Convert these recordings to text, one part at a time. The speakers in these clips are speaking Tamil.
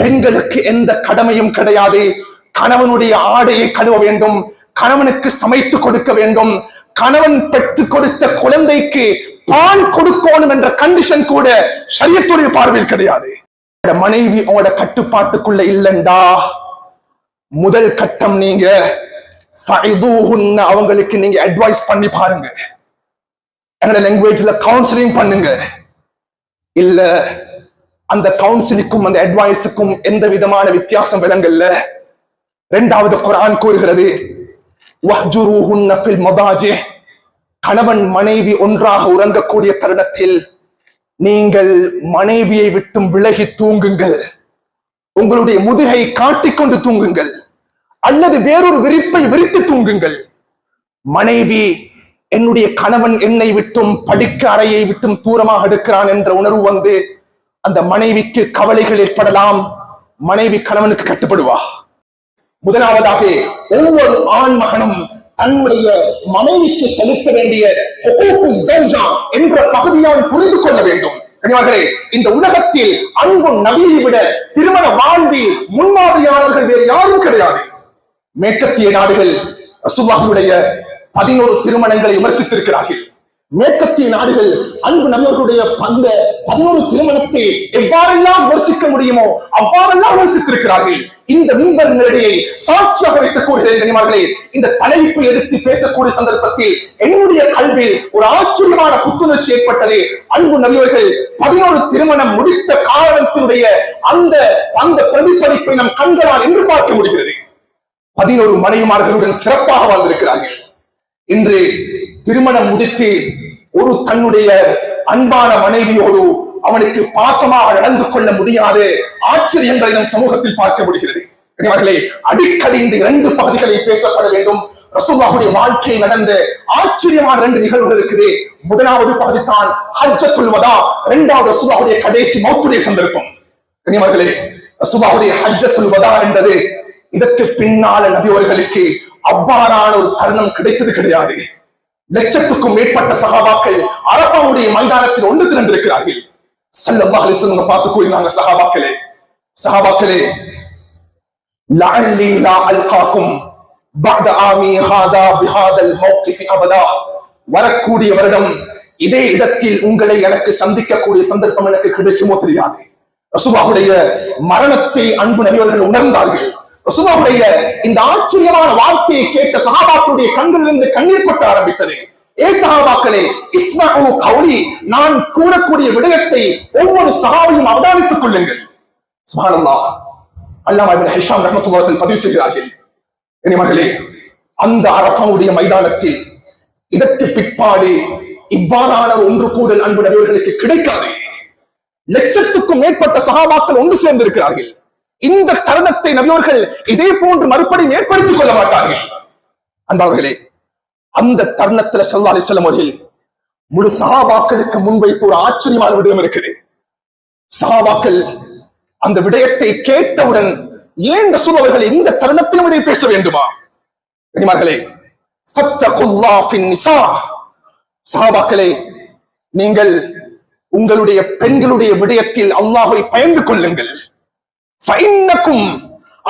பெண்களுக்கு எந்த கடமையும் கிடையாது. கணவனுடைய ஆடையை கழுவ வேண்டும். கணவனுக்கு சமைத்து கொடுக்க வேண்டும். கணவன் பெற்று கொடுத்த குழந்தைக்கு பால் கொடுக்கணும் என்ற கண்டிஷன் கூட சரியத்துடைய பார்வையில் கிடையாது. மனைவி உங்களோட கட்டுப்பாட்டுக்குள்ள இல்லைண்டா. முதல் கட்டம் நீங்க அவங்களுக்கு நீங்க அட்வைஸ் பண்ணி பாருங்க. எங்களோட லாங்குவேஜ்ல கவுன்சிலிங் பண்ணுங்க. இல்ல அந்த கவுன்சிலுக்கும் அந்த அட்வைஸுக்கும் எந்த விதமான வித்தியாசம் விளங்கல்ல இரண்டாவது குரான் கூறுகிறது கணவன் மனைவி ஒன்றாக உறங்கக்கூடிய தருணத்தில் நீங்கள் மனைவியை விட்டும் விலகி தூங்குங்கள். உங்களுடைய முதுகை காட்டிக்கொண்டு தூங்குங்கள். அல்லது வேறொரு விரிப்பை விரித்து தூங்குங்கள். மனைவி என்னுடைய கணவன் என்னை விட்டும் படிக்க அறையை விட்டும் தூரமாக எடுக்கிறான் என்ற உணர்வு வந்து அந்த மனைவிக்கு கவலைகள் ஏற்படலாம். மனைவி கணவனுக்கு கட்டுப்படுவா. முதலாவதாக ஒவ்வொரு ஆண் மகனும் தன்னுடைய மனைவிக்கு செலுத்த வேண்டிய என்ற பகுதியால் புரிந்து கொள்ள வேண்டும். கனிவார்களே இந்த உலகத்தில் அன்பு நபியை விட திருமண வாழ்வில் முன்மாதிரியாளர்கள் வேறு யாரும் கிடையாது. மேற்கத்திய நாடுகள் ரசூலுல்லாஹினுடைய பதினோரு திருமணங்களை விமர்சித்திருக்கிறார்கள். மேற்கத்திய நாடுகள் அன்பு நபர்களுடைய அந்த பதினோரு திருமணத்தை எவ்வாறெல்லாம் விமர்சிக்க முடியுமோ அவ்வாறெல்லாம் விமர்சித்திருக்கிறார்கள். இந்த மின்பர் நிலையை சாட்சியாக வைத்துக் கூறுகிறேன் கனிமார்களே. இந்த தலைப்பு எடுத்து பேசக்கூடிய சந்தர்ப்பத்தில் என்னுடைய கல்வியில் ஒரு ஆச்சரியமான புத்துணர்ச்சி ஏற்பட்டது. அன்பு நபியர்கள் பதினோரு திருமணம் முடித்த காரணத்தினுடைய அந்த அந்த பிரதிபலிப்பை நம் கண்களால் என்று பார்க்க முடிகிறது. பதினோரு மனைவிமார்களுடன் சிறப்பாக வாழ்ந்திருக்கிறார்கள். இன்று திருமணம் முடித்து ஒரு தன்னுடைய அன்பான மனைவியோடு அவனுக்கு பாசமாக நடந்து கொள்ள முடியாது. ஆச்சரியங்களை நம் சமூகத்தில் பார்க்க முடிகிறது. கனிவார்களே, அடிக்கடி இந்த இரண்டு பகுதிகளை பேசப்பட வேண்டும். ரசூல்லாவுடைய வாழ்க்கையில் நடந்த ஆச்சரியமான ரெண்டு நிகழ்வுகள் இருக்குது. முதலாவது பகுதி தான் ஹஜ்ஜத்துல் வதா இரண்டாவது ரசூல்லாவுடைய கடைசி மௌத்துடைய சந்தர்ப்பம். கனிமர்களே ரசூல்லாவுடைய ஹஜ்ஜத்துல் வதா என்றது இதற்கு பின்னால நபி அவர்களுக்கு அவ்வாறான ஒரு தருணம் கிடைத்தது கிடையாது. லட்சத்துக்கும் மேற்பட்ட சகாபாக்கள் அரசாவுடைய மைதானத்தில் ஒன்று திரண்டிருக்கிறார்கள் ஸல்லல்லாஹு அலைஹி பார்த்து கூறினாங்க சகாபாக்களே சகாபாக்களே லஅல்லி லா அல்காக்கும் பஅத ஆமி ஹாதா பிஹாதல் மௌகிஃபி அபதா வரக்கூடிய வருடம் இதே இடத்தில் உங்களை எனக்கு சந்திக்கக்கூடிய சந்தர்ப்பம் எனக்கு கிடைக்குமோ தெரியாது ரசூலுல்லாஹுடைய மரணத்தை அன்பு நபியவர்கள் உணர்ந்தார்கள் ரசூலாவுடைய இந்த ஆச்சரியமான வார்த்தையை கேட்ட சகாபாக்களுடைய கண்களிலிருந்து கண்ணீர் கொட்ட ஆரம்பித்தது. ஏ சகாபாக்களே இஸ்மஉ கௌலி நான் கூறக்கூடிய விடயத்தை ஒவ்வொரு சகாவையும் அவதானித்துக் கொள்ளுங்கள். சுப்ஹானல்லாஹ் அல்லாமா இப்னு ஹிஷாம் ரஹ்மத்துல்லாஹி பதிவு செய்கிறார்கள். இனிமர்களே அந்த அரசாவுடைய மைதானத்தில் இதற்கு பிற்பாடு இவ்வாறான ஒன்று கூடல் அன்பு நபர்களுக்கு கிடைக்காது. லட்சத்துக்கும் மேற்பட்ட சகாபாக்கள் ஒன்று சேர்ந்திருக்கிறார்கள். இந்த தருணத்தை நபியவர்கள் இதே போன்று மறுபடியும் ஏற்படுத்திக் கொள்ள மாட்டார்கள். அன்பவர்களே அந்த தருணத்துல சல்லா அலிஸ்லாம் அவர்கள் முழு சகாபாக்களுக்கு முன்வைத்து ஒரு ஆச்சரியமான விடயம் இருக்குது. சகாபாக்கள் அந்த விடயத்தை கேட்டவுடன் ஏன் ரசூல் அவர்கள் இந்த தருணத்திலும் இதை பேச வேண்டுமா? கனிமார்களே சஹாபாக்களே நீங்கள் உங்களுடைய பெண்களுடைய விடயத்தில் அல்லாஹை பயந்து கொள்ளுங்கள். ஃபைன்னக்கும்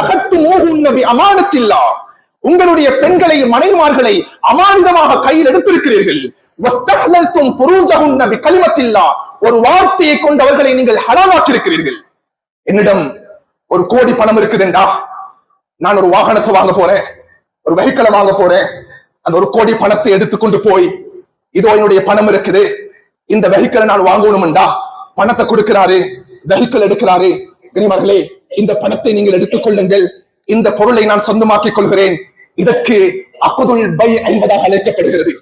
அகத்து மூகும் நபி அமானத்தில்லா உங்களுடைய பெண்களை மனைவிமார்களை அமானிதமாக கையில் எடுத்திருக்கிறீர்கள். வஸ்தஹ்லல்தும் ஃபுரூஜஹும் நபி கலிமத்தில்லா ஒரு வார்த்தையை கொண்டு அவர்களை நீங்கள் ஹலாலாக்கி இருக்கிறீர்கள் என்னிடம் ஒரு கோடி பணம் இருக்குதுண்டா. நான் ஒரு வாகனத்தை வாங்க போறேன். ஒரு வெஹிக்கிளை வாங்க போறேன். அந்த ஒரு கோடி பணத்தை எடுத்துக்கொண்டு போய் இதோ என்னுடைய பணம் இருக்குது. இந்த வெஹிக்கிளை நான் வாங்கணும்டா பணத்தை கொடுக்கிறாரு. வெஹிக்கிள் எடுக்கிறாரு. கனிமர்களே இந்த பணத்தை நீங்கள் எடுத்துக்கொள்ளுங்கள் இந்த பொருளை நான் சொந்தமாக்கிக் கொள்கிறேன். இதற்கு அக்குதுல் பை என்பதாக அழைக்கப்படுகிறது.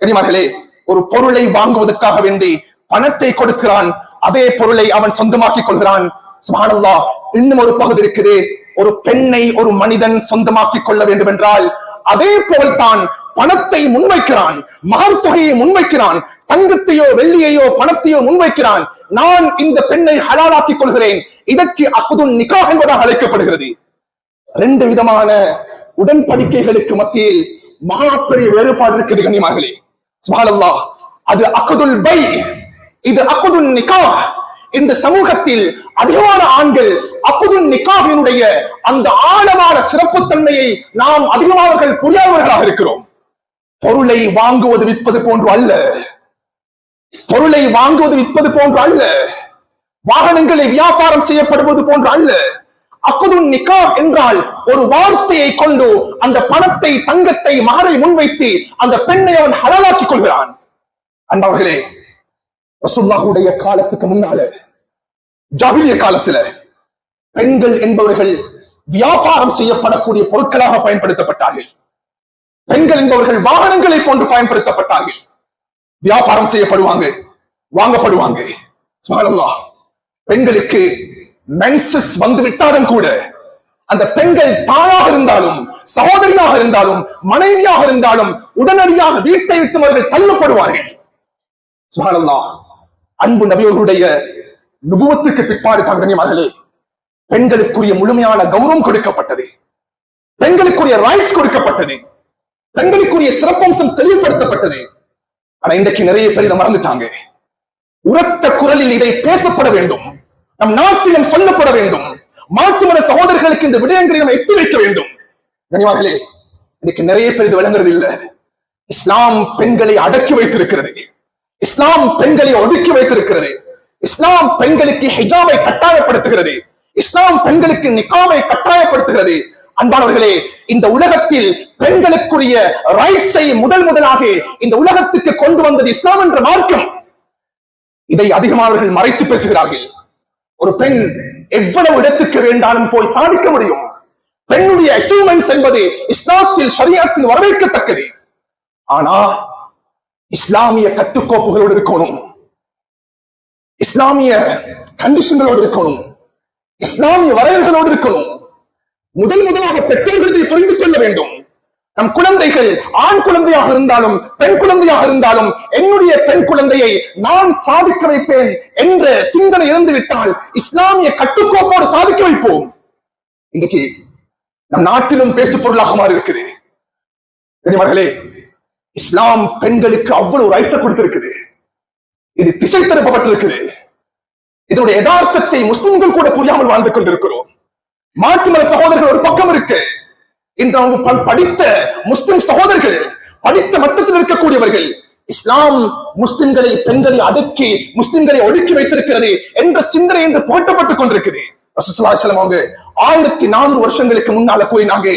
தெரியுமார்களே ஒரு பொருளை வாங்குவதற்காக வேண்டி பணத்தை கொடுக்கிறான். அதே பொருளை அவன் சொந்தமாக்கிக் கொள்கிறான். இன்னும் ஒரு பகுதி இருக்குது. ஒரு பெண்ணை ஒரு மனிதன் சொந்தமாக்கிக் கொள்ள வேண்டும் என்றால் அதே போல்தான் பணத்தை முன்வைக்கிறான் மகர் தொகையை முன்வைக்கிறான் தங்கத்தையோ வெள்ளியையோ பணத்தையோ முன்வைக்கிறான். நான் இந்த பெண்ணை ஹலாலாக்கிக் கொள்கிறேன். இதற்கு அக்குதுன் நிக்காஹ் என்பதாக அழைக்கப்படுகிறது. ரெண்டு விதமான உடன்படிக்கைகளுக்கு மத்தியில் மகா பெரிய வேறுபாடு இருக்கிறது கண்ணியமார்களே. அது அக்குதுல் பை இது அக்குதுன் நிக்காஹ் இந்த சமூகத்தில் அதிகமான ஆண்கள் அப்போது நிக்காவினுடைய அந்த ஆழமான சிறப்புத்தன்மையை நாம் அதிகமானவர்கள் புரியாதவர்களாக இருக்கிறோம். பொருளை வாங்குவது விற்பது போன்று அல்ல. பொருளை வாங்குவது விற்பது போன்று அல்ல. வாகனங்களை வியாபாரம் செய்யப்படுவது போன்று அல்ல. அக்குதுன் நிக்கா என்றால் ஒரு வார்த்தையை கொண்டு அந்த பணத்தை தங்கத்தை மகரை முன்வைத்து அந்த பெண்ணை அவன் ஹலாலாக்கிக் கொள்கிறான். அன்பவர்களே ரசுல்லாஹுடைய காலத்துக்கு முன்னால ஜாகிலிய காலத்துல பெண்கள் என்பவர்கள் வியாபாரம் செய்யப்படக்கூடிய பொருட்களாக பயன்படுத்தப்பட்டார்கள். பெண்கள் என்பவர்கள் வாகனங்களை போன்று பயன்படுத்தப்பட்டார்கள். வியாபாரம் செய்யப்படுவாங்க வாங்கப்படுவாங்க. பெண்களுக்கு மென்சஸ் வந்து விட்டாலும் கூட அந்த பெண்கள் தாயாக இருந்தாலும் சகோதரியாக இருந்தாலும் மனைவியாக இருந்தாலும் உடனடியாக வீட்டை விட்டு அவர்கள் தள்ளப்படுவார்கள். சுப்ஹானல்லாஹ். அன்பு நபியர்களுடைய நுபுவத்துக்கு பிற்பாடு தங்கனியமார்களே பெண்களுக்குரிய முழுமையான கௌரவம் கொடுக்கப்பட்டது. பெண்களுக்குரிய ரைட்ஸ் கொடுக்கப்பட்டது. பெண்களுக்குரிய சிறப்பம்சம் தெளிவுபடுத்தப்பட்டது. ஆனா இன்றைக்கு நிறைய பேர் இதை மறந்துட்டாங்க. உரத்த குரலில் இதை பேசப்பட வேண்டும். நம் நாட்டிலும் சொல்லப்பட வேண்டும். மாற்று மத சகோதரர்களுக்கு இந்த விடயங்களை நம்ம எத்தி வைக்க வேண்டும். கனிவார்களே இன்னைக்கு நிறைய பேர் இது விளங்குறது இல்ல. இஸ்லாம் பெண்களை அடக்கி வைத்திருக்கிறது. இஸ்லாம் பெண்களை ஒடுக்கி வைத்திருக்கிறது. இஸ்லாம் பெண்களுக்கு ஹிஜாபை கட்டாயப்படுத்துகிறது. இஸ்லாம் பெண்களுக்கு நிகாமை கட்டாயப்படுத்துகிறது. அன்பானவர்களே இந்த உலகத்தில் பெண்களுக்குரிய ரைட்ஸை முதல் முதலாக இந்த உலகத்துக்கு கொண்டு வந்தது இஸ்லாம் என்ற மார்க்கம். இதை அதிகமானவர்கள் மறைத்து பேசுகிறார்கள். ஒரு பெண் எவ்வளவு இடத்துக்கு வேண்டாலும் போய் சாதிக்க முடியும்? பெண்ணுடைய அச்சீவ்மெண்ட்ஸ் என்பது இஸ்லாத்தில் சரியாத்தில் வரவேற்கத்தக்கது. ஆனா இஸ்லாமிய கட்டுக்கோப்புகளோடு இருக்கணும். இஸ்லாமிய கண்டிஷன்களோடு இருக்கணும். இஸ்லாமிய வரையர்களோடு இருக்கணும். முதல் முதலாக பெற்றோர்கள் இதை புரிந்து கொள்ள வேண்டும். நம் குழந்தைகள் ஆண் குழந்தையாக இருந்தாலும் பெண் குழந்தையாக இருந்தாலும் என்னுடைய பெண் குழந்தையை நான் சாதிக்க வைப்பேன் என்ற சிந்தனை இருந்துவிட்டால் இஸ்லாமிய கட்டுக்கோப்போடு சாதிக்க வைப்போம். இன்னைக்கு நம் நாட்டிலும் பேசு பொருளாக மாறி இருக்குது இஸ்லாம் பெண்களுக்கு அவ்வளவு ரைட்ஸை கொடுத்திருக்குது. இது திசை திருப்பப்பட்டிருக்குது இதனுடைய யதார்த்தத்தை முஸ்லிம்கள் கூட புரியாமல் வாழ்ந்து கொண்டிருக்கிறோம். மாற்று மத சகோதரர்கள் ஒரு பக்கம் இருக்கு. இன்று அவங்க படித்த முஸ்லிம் சகோதரர்கள் படித்த மட்டத்தில் இருக்கக்கூடியவர்கள் இஸ்லாம் முஸ்லிம்களை பெண்களை அடக்கி முஸ்லிம்களை ஒடுக்கி வைத்திருக்கிறது என்ற சிந்தனை என்று போட்டப்பட்டுக் கொண்டிருக்குது. ரசூலுல்லாஹி அவங்க ஆயிரத்தி நானூறு வருஷங்களுக்கு முன்னால கூறினாங்க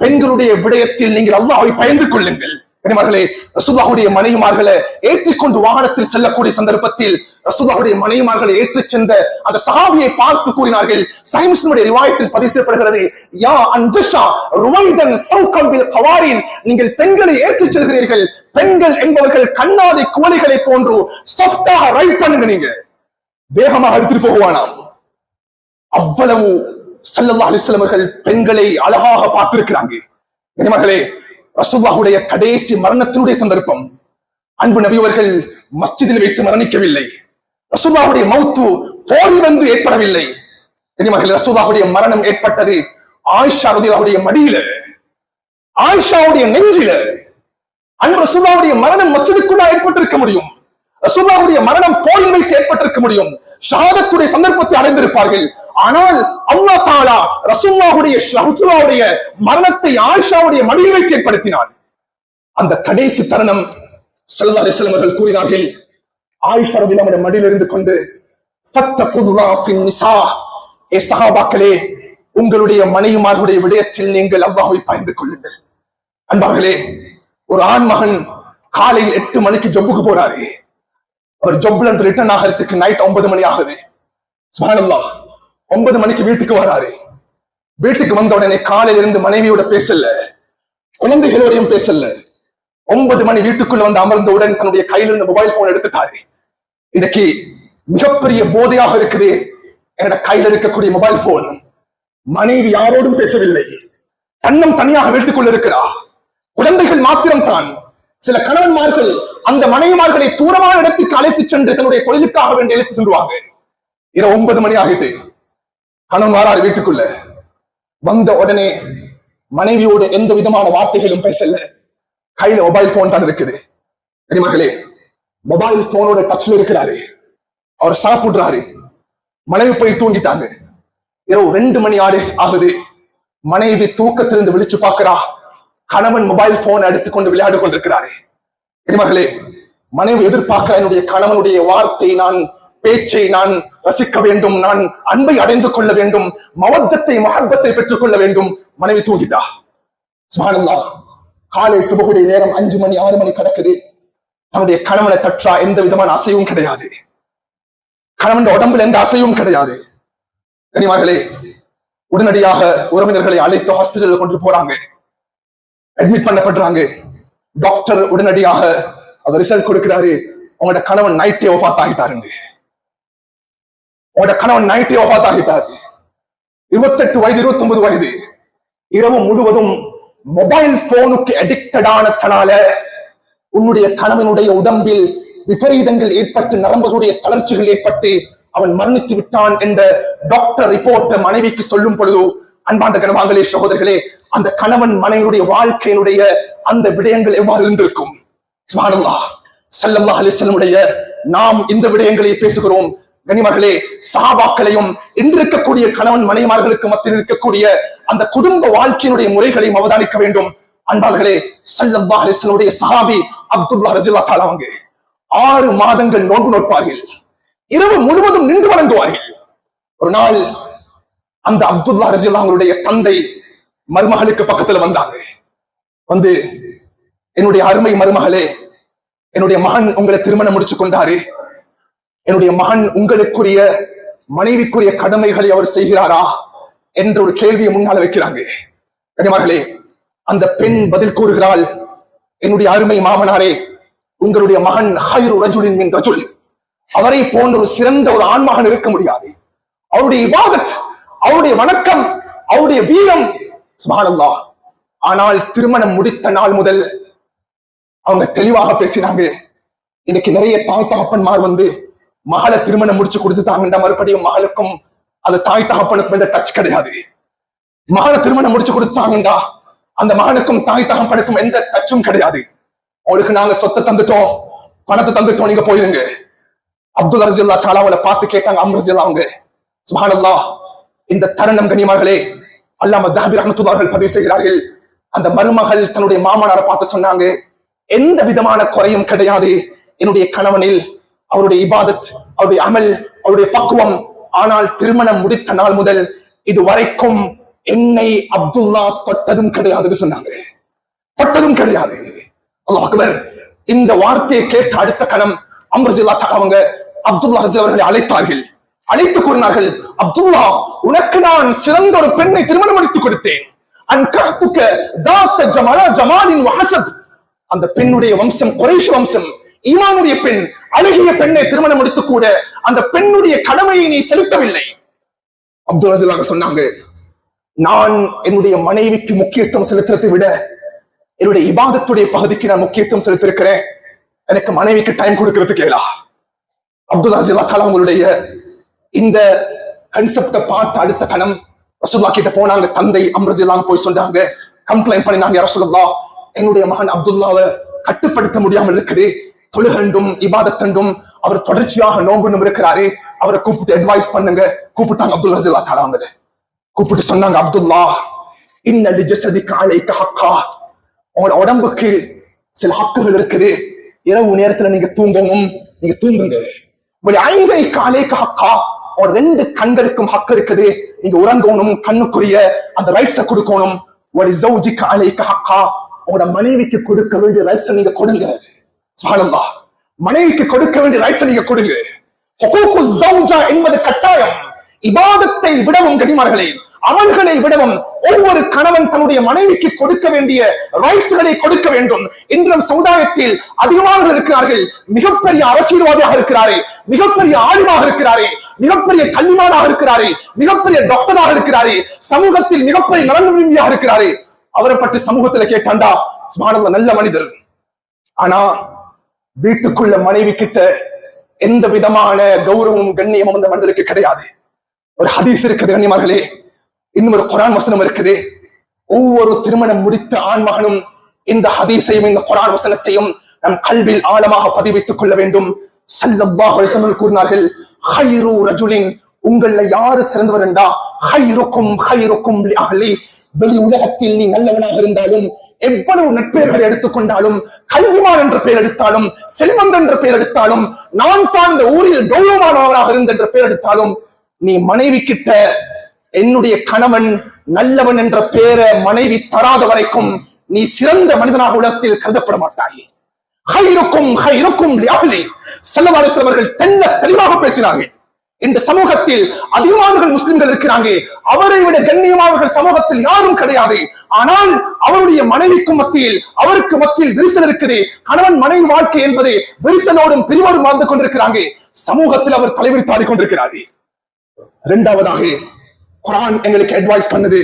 பெண்களுடைய விடயத்தில் நீங்கள் அல்லாவை பயந்து கொள்ளுங்கள். கனிமார்களே ரசூலுல்லாஹுடைய மனைவிமார்களை ஏற்றிக்கொண்டு வாகனத்தில் செல்லக்கூடிய சந்தர்ப்பத்தில் ரசூலுல்லாஹுடைய மனைவிமார்களை ஏற்றிச் சென்ற அந்த சஹாபியை பார்த்து கூறினார்கள். சஹீஹ் ரிவாயத்தில் பதிவு செய்யப்படுகிறது யா அன்ஜஷா ருவைதன் சௌகம் பில் கவாரின். நீங்கள் பெண்களை ஏற்றிச் செல்கிறீர்கள். பெண்கள் என்பவர்கள் கண்ணாடி குவளைகளை போன்று சாஃப்டாக ரைட் பண்ணுங்க நீங்க. வேகமாக எடுத்துட்டு போகுவானாம். அவ்வளவு ஸல்லல்லாஹு அலிஸ்லமர்கள் பெண்களை அழகாக பார்த்திருக்கிறாங்க. கனிமார்களே ரசூல்லாஹுடைய கடைசி மரணத்தினுடைய சந்தர்ப்பம். அன்பு நபி அவர்கள் மஸ்ஜிதில் வைத்து மரணிக்கவில்லை. ரசூல்லாஹுடைய மௌத்து போரில் வந்து ஏற்படவில்லை. இனிமகள் ரசூல்லாஹுடைய மரணம் ஏற்பட்டது ஆயிஷா ரலியல்லாஹுடைய மடியில. ஆயிஷாவுடைய நெஞ்சில. அன்பு ரசூல்லாவுடைய மரணம் மஸ்ஜிதுக்குள்ள ஏற்பட்டிருக்க முடியும். ரசூல்லாவுடைய மரணம் போரில் வைத்து ஏற்பட்டிருக்க முடியும். ஷஹாதத்துடைய சந்தர்ப்பத்தை அடைந்திருப்பார்கள். ஆனால் அல்லா தாலா ரசூல்லாவுடைய ரசூலுல்லாஹுடைய மரணத்தை ஆயிஷாவுடைய மடியில் வைத்து ஏற்படுத்தினார். அந்த கடைசி தருணம் செல்வா அலிஸ்லம் அவர்கள் கூறினார்கள் ஆயிஷா ரலியல்லாஹு மடியில் இருந்து கொண்டு ஏ சஹாபாக்களே உங்களுடைய மனைவிமார்களுடைய விடயத்தில் நீங்கள் அவ்வாவை பயந்து கொள்ளுங்கள். அன்பார்களே ஒரு ஆண் மகன் காலையில் எட்டு மணிக்கு ஜொப்புக்கு போறாரு. அவர் ஜொப்ல இருந்து ரிட்டர்ன் ஆகிறதுக்கு நைட் ஒன்பது மணி ஆகுது. சுபானல்லா ஒன்பது மணிக்கு வீட்டுக்கு வராரு. வீட்டுக்கு வந்த உடனே காலையில இருந்து மனைவியோட பேசல. குழந்தைகளோடையும் பேசல. ஒன்பது மணி வீட்டுக்குள்ள வந்து அமர்ந்தவுடன் தன்னுடைய கையில இருந்து மொபைல் போன் எடுத்துட்டாரு. இன்னைக்கு மிகப்பெரிய போதையாக இருக்குது. என்னோட கையில இருக்கக்கூடிய மொபைல் போன் மனைவி யாரோடும் பேசவில்லை. தன்னம் தனியாக வீட்டுக்குள்ள இருக்கிறா. குழந்தைகள் மாத்திரம் தான் சில கணவன்மார்கள் அந்த மனைவிமார்களை தூரமான இடத்துக்கு அழைத்து சென்று தன்னுடைய தொழிலுக்காக வேண்டி அழைத்து சென்றுவாங்க. இரவு ஒன்பது மணி ஆகிட்டு கணவன் வாரார் வீட்டுக்குள்ள வந்த உடனே மனைவியோடு எந்த விதமான வார்த்தைகளும் பேசல. கையில மொபைல் போன் தான் இருக்குது. கனிமகளே மொபைல் போனோட டச்ல இருக்கிறாரு. அவர் சாப்பிடுறாரு. மனைவி போய் தூங்கிட்டாங்க. இரவு ரெண்டு மணி ஆடு ஆகுது. மனைவி தூக்கத்திலிருந்து விழிச்சு பார்க்கிறா. கணவன் மொபைல் போன் எடுத்துக்கொண்டு விளையாடு கொண்டிருக்கிறாரே. பெரியமர்களே மனைவி எதிர்பார்க்கிற என்னுடைய கணவனுடைய வார்த்தை நான் பேச்சை நான் ரசிக்க வேண்டும் நான் அன்பை அடைந்து கொள்ள வேண்டும் மவத்தத்தை மகப்பத்தை பெற்றுக் கொள்ள வேண்டும். மனைவி தூங்கிட்டா? சுபானல்லா காலை சுபகுடைய நேரம் அஞ்சு மணி ஆறு மணி கிடக்குது. தன்னுடைய கணவனை தற்றா எந்த விதமான அசைவும் கிடையாது. கணவன் உடம்புல எந்த அசையும் கிடையாது. கனிமார்களே உடனடியாக உறவினர்களை அழைத்து ஹாஸ்பிட்டலில் கொண்டு போறாங்க. அட்மிட் பண்ணப்படுறாங்க டாக்டர் உடனடியாக அவர் ரிசல்ட் கொடுக்கிறாரு. உங்களோட கணவன் நைட்டே ஒஃபாத் ஆகிட்டாருங்க. உங்களோட கணவன் நைட்டே ஒஃபாத் ஆகிட்டாரு. இருபத்தெட்டு வயது இருபத்தி ஒன்பது வயது. இரவு முழுவதும் மொபைல் போனுக்கு அடிக்டட் ஆனதனால உன்னுடைய கணவனுடைய உடம்பில் விபரீதங்கள் ஏற்பட்டு நரம்புகளுடைய தளர்ச்சிகள் ஏற்பட்டு அவன் மரணித்து விட்டான் என்ற டாக்டர் ரிப்போர்ட்டை மனைவிக்கு சொல்லும் பொழுது அன்பாந்த கணவாங்களே சகோதரர்களே அந்த கணவன் மனைவியுடைய வாழ்க்கையினுடைய அந்த விடயங்கள் எவ்வாறு இருந்திருக்கும்? சுபானல்லா சல்லல்லா நாம் இந்த விடயங்களை பேசுகிறோம். கனிமர்களே சாபாக்களையும் இன்றிருக்கக்கூடிய கணவன் மனைமார்களுக்கு மத்தியில் இருக்கக்கூடிய அந்த குடும்ப வாழ்க்கையினுடைய முறைகளையும் அவதானிக்க வேண்டும். அன்பார்களே சல்லல்லா ஹலிசனுடைய சஹாபி அப்துல்லா ரசில்லா தாலாவங்க ஆறு மாதங்கள் நோன்பு நோட்பார்கள் இரவு முழுவதும் நின்று வணங்குவார்கள். ஒரு நாள் அந்த அப்துல்லா ரசில்லா அவங்களுடைய தந்தை மருமகளுக்கு பக்கத்துல வந்தாங்க. வந்து என்னுடைய அருமை மருமகளே என்னுடைய மகன் உங்களை திருமணம் முடிச்சு கொண்டாரு. என்னுடைய மகன் உங்களுக்குரிய மனைவிக்குரிய கடமைகளை அவர் செய்கிறாரா? என்ற ஒரு கேள்வியை முன்னால வைக்கிறாங்க. கனிமர்களே அந்த பெண் பதில் கூறுகிறாள் என்னுடைய அருமை மாமனாரே உங்களுடைய மகன் ஹைரு ரஜுலின் மின் ரஜுல். அவரை போன்ற ஒரு சிறந்த ஒரு ஆண்மகன் இருக்க முடியாது. அவருடைய இபாதத் அவருடைய வணக்கம் அவருடைய வீரம். சுபானல்லா ஆனால் திருமணம் முடித்த நாள் முதல் அவங்க தெளிவாக பேசினாங்க. இன்னைக்கு நிறைய தாய் தகப்பன்மார் வந்து மகளை திருமணம் முடிச்சு கொடுத்துட்டாங்கன்ற மறுபடியும் மகளுக்கும் அந்த தாய் தகப்பனுக்கும் எந்த டச் கிடையாது. மகளை திருமணம் முடிச்சு கொடுத்தாங்கடா அந்த மகனுக்கும் தாய் தகப்பனுக்கும் எந்த டச்சும் கிடையாது. அவளுக்கு நாங்க சொத்தை தந்துட்டோம் பணத்தை தந்துட்டோம் நீங்க போயிருங்க. அப்துல் ரசில்லா சாலாவளை பார்த்து கேட்டாங்க அம்ரசில்லா அவங்க சுபானல்லா இந்த தருணம் கனிமார்களே அல்லாம தாபி ரஹமத்துல்லார்கள் பதிவு செய்கிறார்கள். அந்த மருமகள் தன்னுடைய மாமனாரை பார்த்து சொன்னாங்க எந்த விதமான குறையும் கிடையாது. என்னுடைய கணவனில் அவருடைய இபாதத் அவருடைய அமல் அவருடைய பக்குவம். ஆனால் திருமணம் முடித்த நாள் முதல் இது வரைக்கும் என்னை அப்துல்லா தொட்டதும் கிடையாதுன்னு சொன்னாங்க. தொட்டதும் கிடையாது. அல்லாஹ் அக்பர் இந்த வார்த்தையை கேட்ட அடுத்த கணம் அம்ரசில்லா அவங்க அப்துல்லா ரசி அவர்களை அழைத்தார்கள். அழைத்து கூறினார்கள் அப்துல்லா உனக்கு நான் சிறந்த ஒரு பெண்ணை திருமணம் முடித்து கொடுத்தேன். அன்கத்துக்க தாத்த ஜமாலா ஜமாலின் வாசத் அந்த பெண்ணுடைய வம்சம் குறைஷ் வம்சம். ஈமானுடைய பெண் அழகிய பெண்ணை திருமணம் எடுத்து கூட அந்த பெண்ணுடைய கடமையை நீ செலுத்தவில்லை. அப்துல் ரசிலாக சொன்னாங்க நான் என்னுடைய மனைவிக்கு முக்கியத்துவம் செலுத்துறதை விட என்னுடைய இபாதத்துடைய பகுதிக்கு நான் முக்கியத்துவம் செலுத்திருக்கிறேன். எனக்கு மனைவிக்கு டைம் கொடுக்கறதுக்கு கேளா அப்துல் ரசிலா தாலா உங்களுடைய இந்த கன்செப்ட பார்த்து அடுத்த கணம் ரசூல்லா கிட்ட போனாங்க. தந்தை அம்ரசிலாம் போய் சொன்னாங்க கம்ப்ளைண்ட் பண்ணினாங்க ரசூல்லா என்னுடைய மகன் அப்துல்லாவை கட்டுப்படுத்த முடியாமல் இருக்குது. தொழுகண்டும் இபாதத்தண்டும் அவர் தொடர்ச்சியாக நோம்புன்னு இருக்கிறாரு. அவரை கூப்பிட்டு அட்வைஸ் பண்ணுங்க. கூப்பிட்டாங்க அப்துல் ரசிலா தாலாங்க கூப்பிட்டு சொன்னாங்க அப்துல்லா இன்னலி ஜசதி காலைக்கு ஹக்கா. உங்களோட உடம்புக்கு சில ஹக்குகள் இருக்குது. இரவு நேரத்துல நீங்க தூங்கணும் நீங்க தூங்குங்க. உங்களுடைய ஐந்தை காலைக்கு ஹக்கா. ஒரு ரெண்டு கண்களுக்கும் ஹக்கு இருக்குது. நீங்க உறங்கணும் கண்ணுக்குரிய அந்த ரைட்ஸ கொடுக்கணும். ஒரு ஜவுஜிக்கு அலைக்கு ஹக்கா. உங்களோட மனைவிக்கு கொடுக்க வேண்டிய ரைட்ஸ் நீங்க கொடுங்க. சுபானல்லா. மனைவிக்கு கொடுக்க வேண்டிய ரைட்ஸ் நீங்க கொடுங்க. ஹுகூக்கு ஜௌஜா என்பது கட்டாயம். இபாதத்தை விடவும் கடிமார்களே அமல்களை விடவும் ஒவ்வொரு கணவன் தன்னுடைய மனைவிக்கு கொடுக்க வேண்டிய ரைட்ஸ்களை கொடுக்க வேண்டும். இன்றும் சமுதாயத்தில் அதிகமாக இருக்கிறார்கள். மிகப்பெரிய அரசியல்வாதியாக இருக்கிறாரே மிகப்பெரிய ஆளுமாக இருக்கிறாரே. மிகப்பெரிய கல்விமானாக இருக்கிறாரே மிகப்பெரிய டாக்டராக இருக்கிறாரே சமூகத்தில் மிகப்பெரிய நலன் விரும்பியாக இருக்கிறாரே. அவரை பற்றி சமூகத்துல கேட்டாண்டா சுபானந்த நல்ல மனிதர். ஆனா வீட்டுக்குள்ள மனைவி கிட்ட எந்த விதமான கௌரவமும் கண்ணியமும் அந்த மனிதருக்கு கிடையாது. ஒரு ஹதீஸ் இருக்குது கண்ணியமார்களே. இன்னும் ஒரு குரான் வசனம் இருக்குது. ஒவ்வொரு திருமணம் முடித்த ஆண்மகனும் இந்த ஹதீஸையும் இந்த குரான் வசனத்தையும் நம் கல்வியில் ஆழமாக பதிவித்துக் கொள்ள வேண்டும். கூறினார்கள் ஹைரு ரஜுலின் உங்கள யாரு சிறந்தவர் என்றா? ஹைருக்கும் ஹைருக்கும் வெளி உலகத்தில் நீ நல்லவனாக இருந்தாலும் எவ்வளவு நட்பெயர்களை எடுத்துக்கொண்டாலும் கல்விமான் என்ற பெயர் எடுத்தாலும் செல்வந்தன் என்ற பெயர் எடுத்தாலும் நான் தான் இந்த ஊரில் கௌரவமானவராக இருந்த என்ற பெயர் எடுத்தாலும் நீ மனைவி கிட்ட என்னுடைய கணவன் நல்லவன் என்ற பெயரை மனைவி தராத வரைக்கும் நீ சிறந்த மனிதனாக உலகத்தில் கருதப்பட மாட்டாயே. ஹைருக்கும் ஹைருக்கும் லிஅஹ்லி ஸல்லல்லாஹு அலைஹி வஸல்லம் அவர்கள் தெல்ல தெளிவாக பேசினார்கள். இந்த சமூகத்தில் அதிகமானவர்கள் முஸ்லிம்கள் இருக்கிறாங்க. அவரை விட கண்ணியமானவர்கள் சமூகத்தில் யாரும் கிடையாது. ஆனால் அவருடைய மனைவிக்கும் மத்தியில் அவருக்கு மத்தியில் விரிசல் இருக்குது. கணவன் மனைவி வாழ்க்கை என்பது விரிசலோடும் பிரிவோடும் வாழ்ந்து கொண்டிருக்கிறாங்க. சமூகத்தில் அவர் தலைவிரித்தாடி கொண்டிருக்கிறார் இரண்டாவதாக குரான் எங்களுக்கு அட்வைஸ் பண்ணது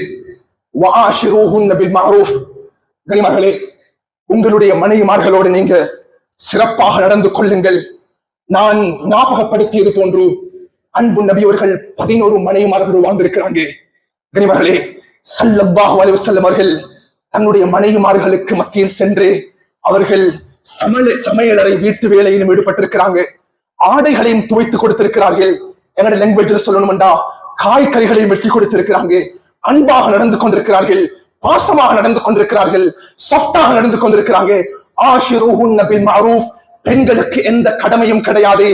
கனிமகளே உங்களுடைய மனைவிமார்களோடு நீங்க சிறப்பாக நடந்து கொள்ளுங்கள். நான் ஞாபகப்படுத்தியது போன்று அன்பு நபி அவர்கள் பதினோரு மனைவிமார்கள் வாழ்ந்திருக்கிறாங்க. கனிமார்களே ஸல்லல்லாஹு அலைஹி வஸல்லம் அவர்கள் தன்னுடைய மனைவிமார்களுக்கு மத்தியில் சென்று அவர்கள் சமையல் சமையலறை வீட்டு வேலையிலும் ஈடுபட்டிருக்கிறாங்க. ஆடைகளையும் துவைத்து கொடுத்திருக்கிறார்கள். என்னோட லாங்குவேஜில் சொல்லணும்டா காய்கறிகளையும் வெட்டி கொடுத்திருக்கிறாங்க. அன்பாக நடந்து கொண்டிருக்கிறார்கள். பாசமாக நடந்து கொண்டிருக்கிறார்கள் சாஃப்டாக நடந்து கொண்டிருக்கிறாங்க. ஆஷிருஹுன் பில் பெண்களுக்கு எந்த கடமையும் கிடையாது.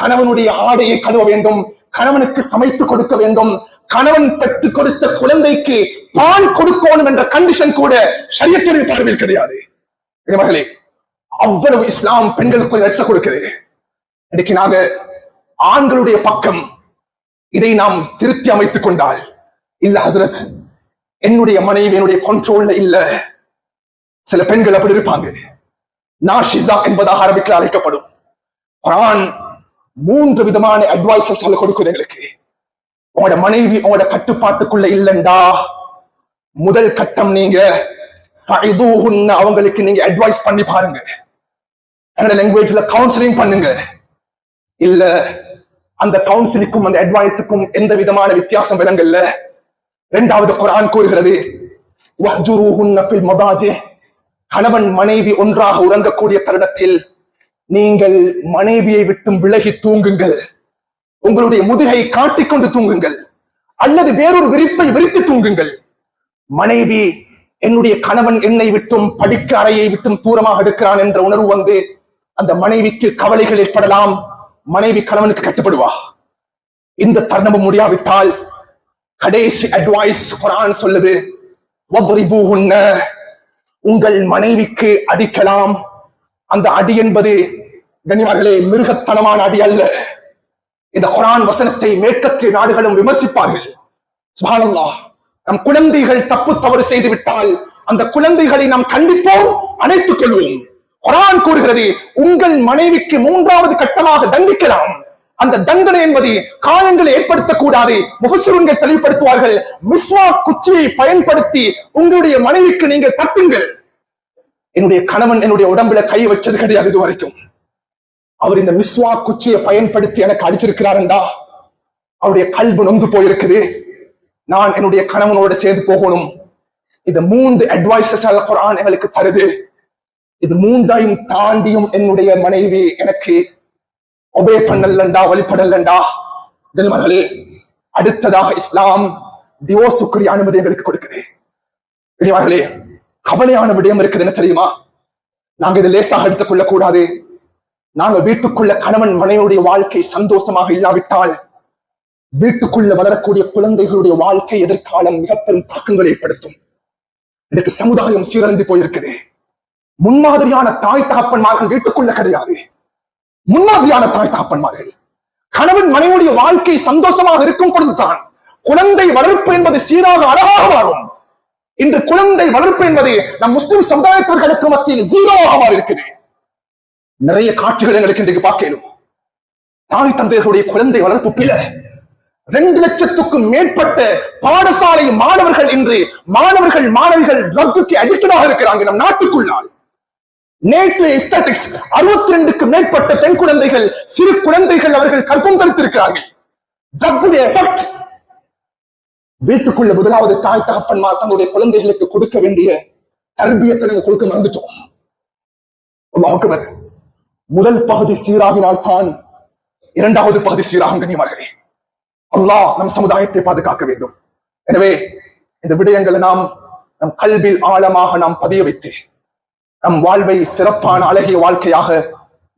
கணவனுடைய ஆடையை கழுவ வேண்டும் கணவனுக்கு சமைத்து கொடுக்க வேண்டும். கணவன் பெற்றுக் கொடுத்த குழந்தைக்கு பால் கொடுக்கணும் என்ற கண்டிஷன் கூட சரியத்துடைய பார்வையில் கிடையாது. மகளே அவ்வளவு இஸ்லாம் பெண்களுக்கு ஒரு ரட்ச கொடுக்கிறது இன்னைக்கு நாங்க ஆண்களுடைய பக்கம் இதை நாம் திருத்தி அமைத்துக் கொண்டால் இல்ல ஹசரத் என்னுடைய மனைவி என்னுடைய கண்ட்ரோல்ல இல்ல. சில பெண்கள் அப்படி இருப்பாங்க. நாஷிசா என்பதாக அரபிக்கில் அழைக்கப்படும். குரான் மூன்று விதமான அட்வைசஸ் கொடுக்குது எங்களுக்கு. உங்களோட மனைவி உங்களோட கட்டுப்பாட்டுக்குள்ள இல்லைண்டா. முதல் கட்டம் நீங்க அவங்களுக்கு நீங்க அட்வைஸ் பண்ணி பாருங்க. என்னோட லாங்குவேஜ்ல கவுன்சிலிங் பண்ணுங்க. இல்ல அந்த கவுன்சிலுக்கும் அந்த அட்வைஸுக்கும் எந்த விதமான வித்தியாசம் விளங்கல்ல இரண்டாவது குரான் கூறுகிறது கணவன் மனைவி ஒன்றாக உறங்கக்கூடிய தருணத்தில் நீங்கள் மனைவியை விட்டும் விலகி தூங்குங்கள். உங்களுடைய முதுகை காட்டிக்கொண்டு தூங்குங்கள். அல்லது வேறொரு விரிப்பை விரித்து தூங்குங்கள். மனைவி என்னுடைய கணவன் என்னை விட்டும் படிக்க அறையை விட்டும் தூரமாக இருக்கிறான் என்ற உணர்வு வந்து அந்த மனைவிக்கு கவலைகள் ஏற்படலாம் மனைவி கணவனுக்கு கட்டுப்படுவா. இந்த தருணமும் முடியாவிட்டால் கடைசி அட்வைஸ் குரான் சொல்லுது. உங்கள் மனைவிக்கு அடிக்கலாம். அந்த அடி என்பது கனிமகளே மிருகத்தனமான அடி அல்ல. இந்த குரான் வசனத்தை மேற்கத்திய நாடுகளும் விமர்சிப்பார்கள். சுபானல்லா நம் குழந்தைகள் தப்பு தவறு செய்து விட்டால் அந்த குழந்தைகளை நாம் கண்டிப்போம் அணைத்துக் கொள்வோம். குரான் கூறுகிறது உங்கள் மனைவிக்கு மூன்றாவது கட்டமாக தண்டிக்கலாம். அந்த தண்டனை என்பது காயங்களை ஏற்படுத்தக்கூடாது. முகசுருங்கள் தெளிவுபடுத்துவார்கள். மிஸ்வா குச்சியை பயன்படுத்தி உங்களுடைய மனைவிக்கு நீங்கள் தட்டுங்கள். என்னுடைய கணவன் என்னுடைய உடம்புல கை வச்சது கிடையாது இது வரைக்கும் அவர் இந்த மிஸ்வா குச்சியை பயன்படுத்தி எனக்கு அடிச்சிருக்கிறாருண்டா? அவருடைய கல்வி நொந்து போயிருக்குது. நான் என்னுடைய கணவனோட சேர்ந்து போகணும். இந்த மூன்று அட்வைசஸ் குரான் எங்களுக்கு தருது. இது மூன்றையும் தாண்டியும் என்னுடைய மனைவி எனக்கு ஒபே பண்ணலண்டா வழிபடலண்டா கனிமர்களே அடுத்ததாக இஸ்லாம் டிவோர்ஸுக்குரிய அனுமதி எங்களுக்கு கொடுக்குது கனிமர்களே கவலையான விடயம் இருக்குது என்ன தெரியுமா? நாங்க இதை லேசாக எடுத்துக் கொள்ளக் கூடாது நாங்க வீட்டுக்குள்ள கணவன் மனைவியுடைய வாழ்க்கை சந்தோஷமாக இல்லாவிட்டால் வீட்டுக்குள்ள வளரக்கூடிய குழந்தைகளுடைய வாழ்க்கை எதிர்காலம் மிக பெரும் தாக்கங்களை ஏற்படுத்தும். எனக்கு சமுதாயம் சீரழிந்து போயிருக்குது. முன்மாதிரியான தாய் தகப்பன்மார்கள் வீட்டுக்குள்ள கிடையாது. முன்மாதிரியான தாய் தகப்பன்மார்கள் கணவன் மனைவியுடைய வாழ்க்கை சந்தோஷமாக இருக்கும் பொழுதுதான் குழந்தை வளர்ப்பு என்பது சீராக அழகாக மாறும். இன்று குழந்தை வளர்ப்பு என்பது நம் முஸ்லிம் சமுதாயத்தினர்களுக்கு மத்தியில் ஜீரோவாக மாறி இருக்குது நிறைய காட்சிகள் எங்களுக்கு இன்றைக்கு பார்க்கணும். தாய் தந்தையர்களுடைய குழந்தை வளர்ப்பு பிழை. ரெண்டு லட்சத்துக்கும் மேற்பட்ட பாடசாலை மாணவர்கள் இன்று மாணவர்கள் மாணவிகள் ட்ரக்குக்கு அடிக்டாக இருக்கிறாங்க நம் நாட்டுக்குள்ளால். நேற்று எஸ்டாட்டிக்ஸ் அறுபத்தி ரெண்டுக்கும் மேற்பட்ட பெண் குழந்தைகள் சிறு குழந்தைகள் அவர்கள் கற்பம் தடுத்திருக்கிறார்கள் ட்ரக்குடைய எஃபெக்ட் வீட்டுக்குள்ள முதலாவது தாய் தகப்பன்மார் தங்களுடைய குழந்தைகளுக்கு கொடுக்க வேண்டிய தர்பியத்தை நாங்கள் கொடுக்க மறந்துட்டோம். அல்லாஹ் முதல் பகுதி சீராகினால் தான் இரண்டாவது பகுதி சீராகும் கண்ணியமார்களே அல்லாஹ் நம் சமுதாயத்தை பாதுகாக்க வேண்டும். எனவே இந்த விடயங்களை நாம் நம் கல்வில் ஆழமாக நாம் பதிய வைத்து நம் வாழ்வை சிறப்பான அழகிய வாழ்க்கையாக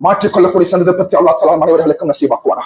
மாற்றிக்கொள்ளக்கூடிய சந்தர்ப்பத்தை அல்லாஹ் சலாம் அனைவர்களுக்கும் நசீபாக்குவானா